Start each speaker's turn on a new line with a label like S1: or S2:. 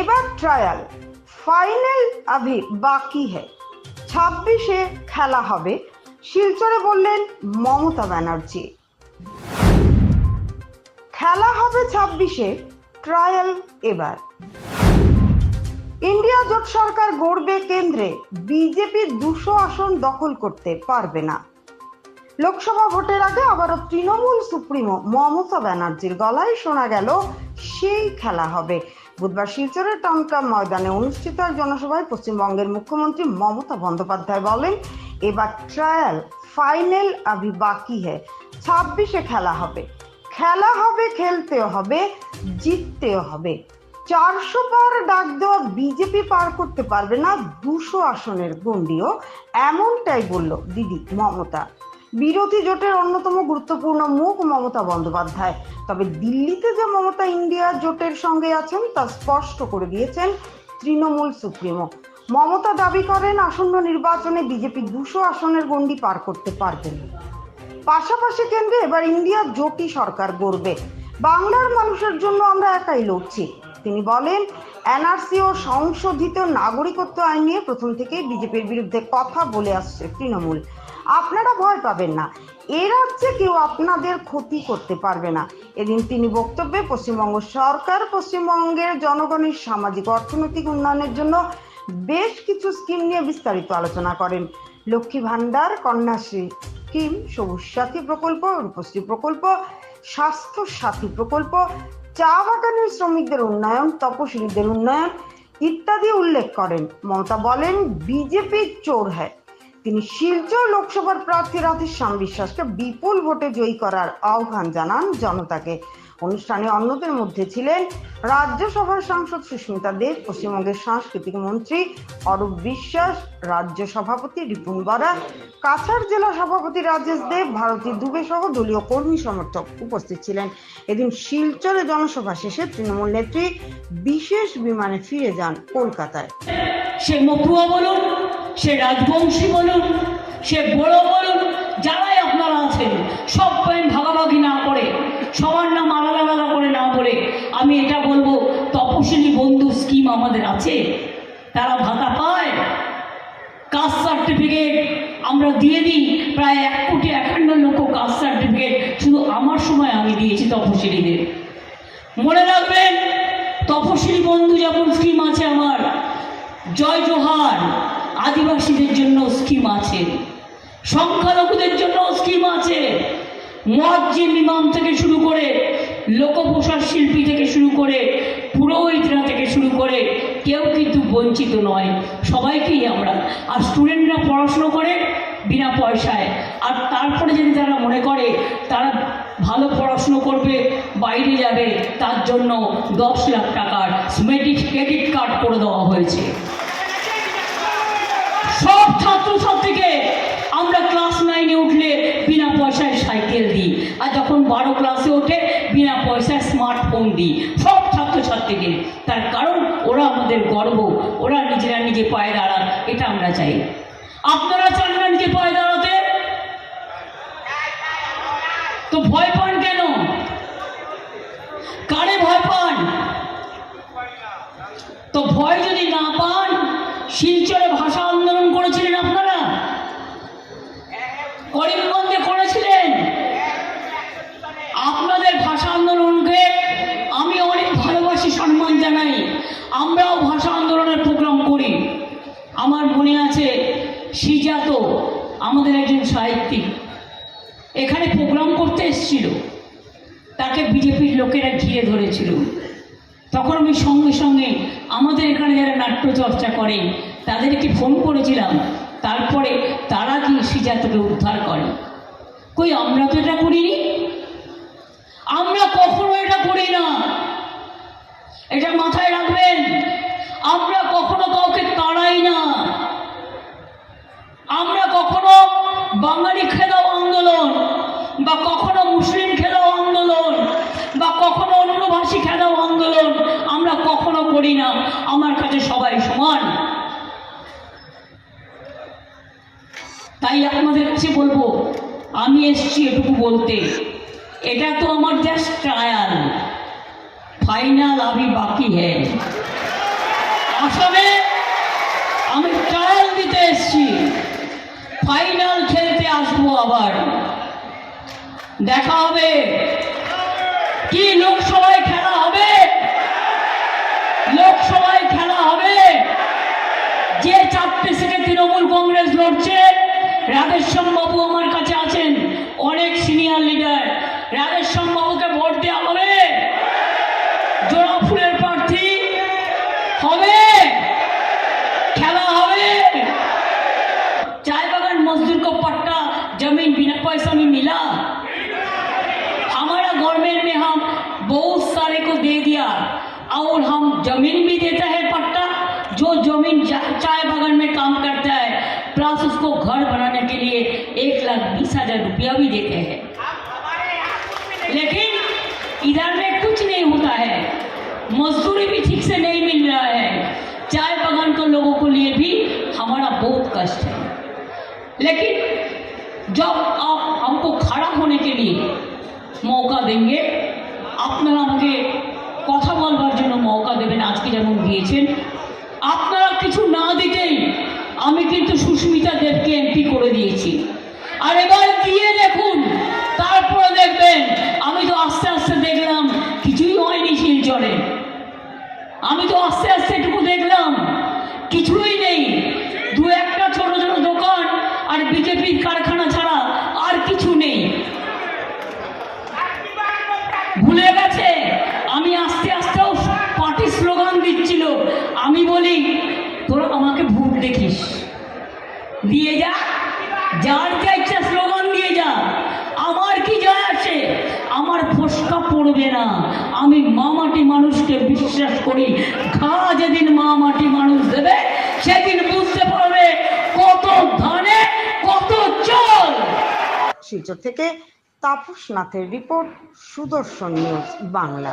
S1: এবার trial final Avi বাকি হ্যায় ছাব্বিশে খেলা হবে, শিলচরে বললেন মমতা ব্যানার্জি। খেলা হবে ছাব্বিশে ট্রায়াল এবার। ইন্ডিয়া জোট সরকার গড়বে কেন্দ্রে, বিজেপি দুশো আসন দখল করতে পারবে না। লোকসভা ভোটের আগে আবারও তৃণমূল সুপ্রিমো মমতা ব্যানার্জির গলায় শোনা গেল, সেই খেলা হবে। বুধবার শিলচরের টাউন ময়দানে অনুষ্ঠিত এক জনসভায় পশ্চিমবঙ্গের মুখ্যমন্ত্রী মমতা বন্দ্যোপাধ্যায় বলেন, এবার ট্রায়াল ফাইনাল আভি বাকি হ্যায় ছাব্বিশে খেলা হবে। খেলা হবে, খেলতেও হবে, জিততেও হবে। চারশো পার ডাক দেওয়া বিজেপি পার করতে পারবে না, দুশো আসনের গণ্ডিও। এমনটাই বলল দিদি মমতা। বিরোধী জোটের অন্যতম গুরুত্বপূর্ণ মুখ মমতা বন্দ্যোপাধ্যায়। তবে দিল্লিতে যে মমতা ইন্ডিয়া জোটের সঙ্গে আছেন, তা স্পষ্ট করে দিয়েছেন তৃণমূল সুপ্রিমো। মমতা দাবি করেন, আসন্ন নির্বাচনে বিজেপি দুশো আসনের গণ্ডি পার করতে পারবেন পাশাপাশি কেন্দ্রে এবার ইন্ডিয়া জোটই সরকার গড়বে। বাংলার মানুষের জন্য আমরা একাই লড়ছি। তিনি বলেন এনআরসি ও সংশোধিত নাগরিকত্ব আইন নিয়ে প্রথম থেকেই বিজেপির বিরুদ্ধে কথা বলে আসছে তৃণমূল। আপনারা ভয় পাবেন না। এ রাজ্যে কেউ আপনাদের ক্ষতি করতে পারবে না। এদিন তিনি বক্তব্যে পশ্চিমবঙ্গ সরকার, পশ্চিমবঙ্গের জনগণের সামাজিক অর্থনৈতিক উন্নয়নের জন্য বেশ কিছু স্কিম নিয়ে বিস্তারিত আলোচনা করেন। লক্ষ্মী ভাণ্ডার কন্যাশ্রী স্কিম, সবুজ সাথী প্রকল্প, রূপশ্রী প্রকল্প, স্বাস্থ্য সাথী প্রকল্প চা বাগানের শ্রমিকদের উন্নয়ন, তপশিলীদের উন্নয়ন ইত্যাদি উল্লেখ করেন। মমতা বলেন বিজেপি চোর হ্যায়। তিনি শিলচর লোকসভার প্রার্থী রাধেশ্যাম বিশ্বাসকে বিপুল ভোটে জয়ী করার আহ্বান জানান জনতাকে। অনুষ্ঠানে অন্যদের মধ্যে ছিলেন রাজ্যসভার সাংসদ সুস্মিতা দেব, পশ্চিমবঙ্গের সাংস্কৃতিক মন্ত্রী অরূপ বিশ্বাস, রাজ্য সভাপতি রিপুন বরা, কাছাড় জেলা সভাপতি রাজেশ দেব, ভারতী দুবে সহ দলীয় কর্মী সমর্থক উপস্থিত ছিলেন। এদিন শিলচরে জনসভা শেষে তৃণমূল নেত্রী বিশেষ বিমানে ফিরে যান কলকাতায়।
S2: সে মতুয়া বলুন, সে রাজবংশী বলুন, সে বড় বলুন, যারাই আপনারা আছেন, সব পয়েন্ট ভাগাভাগি না করে সবার নাম আলাদা আলাদা করে না বলে আমি এটা বলব তপশিলি বন্ধু স্কিম আমাদের আছে। তারা ভাতা পায়। কাস্ট সার্টিফিকেট আমরা দিয়ে দিই। প্রায় এক কোটি একান্ন লক্ষ কাস্ট সার্টিফিকেট শুধু আমার সময় আমি দিয়েছি তপশিলীদের মনে রাখবেন তপশিলি বন্ধু যখন স্কিম আছে আমার, জয় জোহার আদিবাসীদের জন্য স্কিম আছে। সংখ্যালঘুদের জন্য স্কিম আছে। মজ্জিম ইমাম থেকে শুরু করে লোকপ্রসার শিল্পী থেকে শুরু করে পুরোহিতরা থেকে শুরু করে কেউ কিন্তু বঞ্চিত নয়। সবাইকেই আমরা। আর স্টুডেন্টরা পড়াশুনো করে বিনা পয়সায়। আর তারপরে যদি তারা মনে করে তারা ভালো পড়াশুনো করবে, বাইরে যাবে, তার জন্য দশ লাখ টাকার মেডিট ক্রেডিট কার্ড করে দেওয়া হয়েছে। সব ছাত্র ছাত্রছাত্রীকে আমরা ক্লাস নাইনে উঠলে বিনা পয়সায় সাইকেল দিই। আর যখন বারো ক্লাসে ওঠে পয়সায় স্মার্টফোন দিই। সব ছাত্রছাত্রীকে তার কারণ, ওরা আমাদের গর্ব। ওরা নিজেরা নিজে পায়ে দাঁড়ান, এটা আমরা চাই। আপনারা চান না নিজে পায়ে দাঁড়াতে? তো ভয় পান কেন? কারে ভয় পান? তো ভয় যদি না পান, শিলচরে ভাষা আন্দোলন করেছিলেন আপনারা করিমগঞ্জে করেছিলেন আপনাদের ভাষা আন্দোলনকে আমি অনেক ভালোবাসি সম্মান জানাই আমরাও ভাষা আন্দোলনের প্রোগ্রাম করি আমার মনে আছে সিজাত আমাদের একজন সাহিত্যিক। এখানে প্রোগ্রাম করতে এসেছিল। তাকে বিজেপির লোকেরা ঘিরে ধরেছিল। তখন আমি সঙ্গে সঙ্গে আমাদের এখানে যারা নাট্য চর্চা করে, তাদেরকে ফোন করেছিলাম। তারপরে তারা গিয়ে সিজাতকে উদ্ধার করে? কই, আমরা তো এটা করিনি। আমরা কখনো এটা করি না। এটা মাথায় রাখবেন আমরা কখনো কাউকে তাড়াই না আমরা কখনো বাঙালি খেদাও আন্দোলন বা কখনো মুসলিম খেদাও আন্দোলন বা কখনো অন্য ভাষী খেদাও আন্দোলন আমরা কখনো করি না, আমার কাছে সবাই সমান। তাই আপনাদের কাছে বলব, আমি এসছি এটুকু বলতে। এটা তো আমার জাস্ট ট্রায়াল ফাইনাল আমি বাকি হ্যাঁ। আসামে আমি ট্রায়াল দিতে এসেছি। ফাইনাল খেলতে আসব আবার। দেখা হবে। কি লোকসভায় খেলা হবে লোকসভায় খেলা হবে যে চারটে সিটে তৃণমূল কংগ্রেস লড়ছে রাধেশ্যাম বাবু আমার কাছে আছেন অনেক সিনিয়র লিডার রাধেশ্যাম বাবুকে ভোট দেওয়া হবে জোড়া ফুলের প্রার্থী হবে খেলা হবে चाय बागान मजदूर को पट्टा जमीन बिना पैसा में मिला हमारा गवर्नमेंट में हम बहुत सारे को दे दिया और हम जमीन भी देता है पट्टा जो ज़मीन चाय बागान में काम करता है, प्लस उसको घर बनाने के लिए एक लाख बीस हज़ार रुपया भी देते हैं। लेकिन इधर में कुछ नहीं होता है। मजदूरी भी ठीक से नहीं मिल रहा है। चाय बागान के लोगों के लिए भी हमारा बहुत कष्ट है। लेकिन जब आप हमको खड़ा होने के लिए मौका देंगे, अपना हमके কথা বলবার मौका देवें आज के ज़मीन दिए আপনারা কিছু না দিতেই আমি কিন্তু সুস্মিতা দেবকে এমপি করে দিয়েছি আর এবার দিয়ে দেখুন তারপরে দেখবেন আমি তো আস্তে আস্তে দেখলাম কিছুই হয়নি শিলচরে আমি তো আস্তে আস্তে এটুকু দেখলাম কিছুই নেই দু একটা ছোট ছোট দোকান আর বিজেপির কারখানা ছাড়া আর কিছু নেই ভুলে গেছে আমি আস্তে আস্তেও পার্টি স্লোগান দিচ্ছিল আমি বলি তোরা আমাকে ভোট দেখিস দিয়ে যা। যার যা ইচ্ছা স্লোগান দিয়ে যা। আমার কি যায় আসে আমার ফসকা পড়বে না। আমি মা মাটি মানুষকে বিশ্বাস করি। খা যেদিন মা মাটি মানুষ দেবে, সেদিন বুঝতে পারবে কত ধানে, কত চল।
S1: শিলচর থেকে তাপস নাথের রিপোর্ট, সুদর্শন নিউজ, বাংলা।